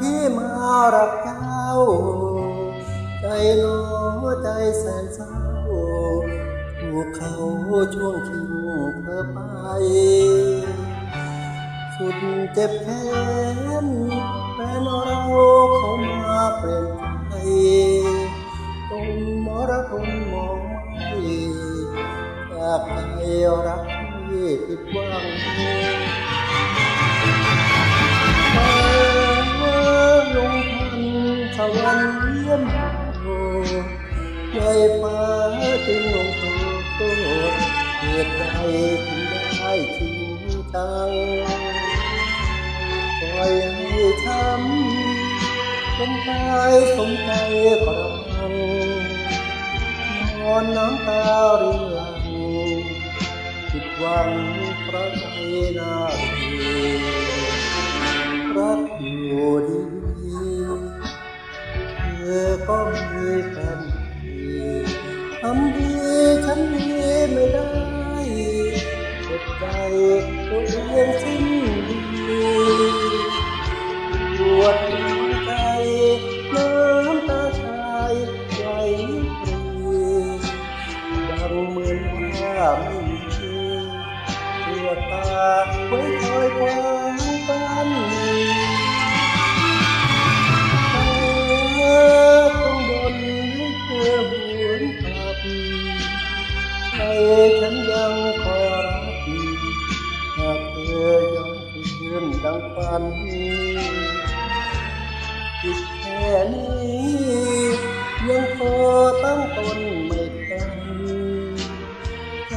พี่มารักเจ้า ใจโลใจแสนเศร้าถูกเขาช่วงทิ้งเธอไป สุดเจ็บแค้น ค์เยี่ยมโอในฟ้าจึงลงโทษโทษเหตุใดถึงได้ทิ้งจังปล่อยให้ช้ำเป็นตายสมใจกระมังนอนน้ำตาเรืองหลังผิดหวังพระใจนาดี ตัวเอ คืนดังฝันจิตแค่นี้ยังพอตั้งตนไม่ทันใจ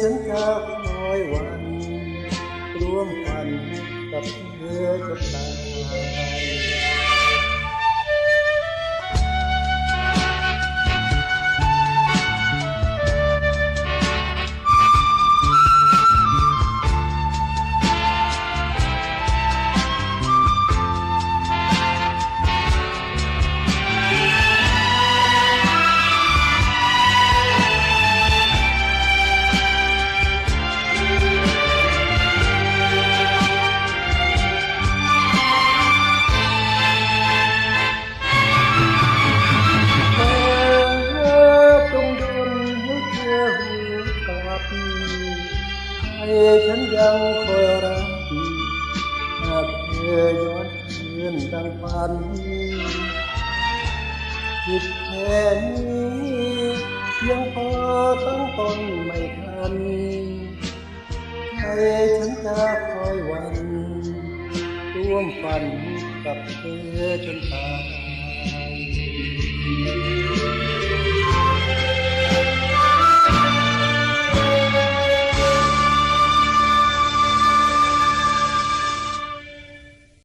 ฉันจะคอยวันร่วมฝันกับเธอจะตาย ให้ฉันยังคอยรักหากเธอย้อนเงินดังฝันจิตแค่นี้ยังพอตั้งต้นไม่ทันให้ฉันจะคอยวันร่วมฝันกับเธอจนตาย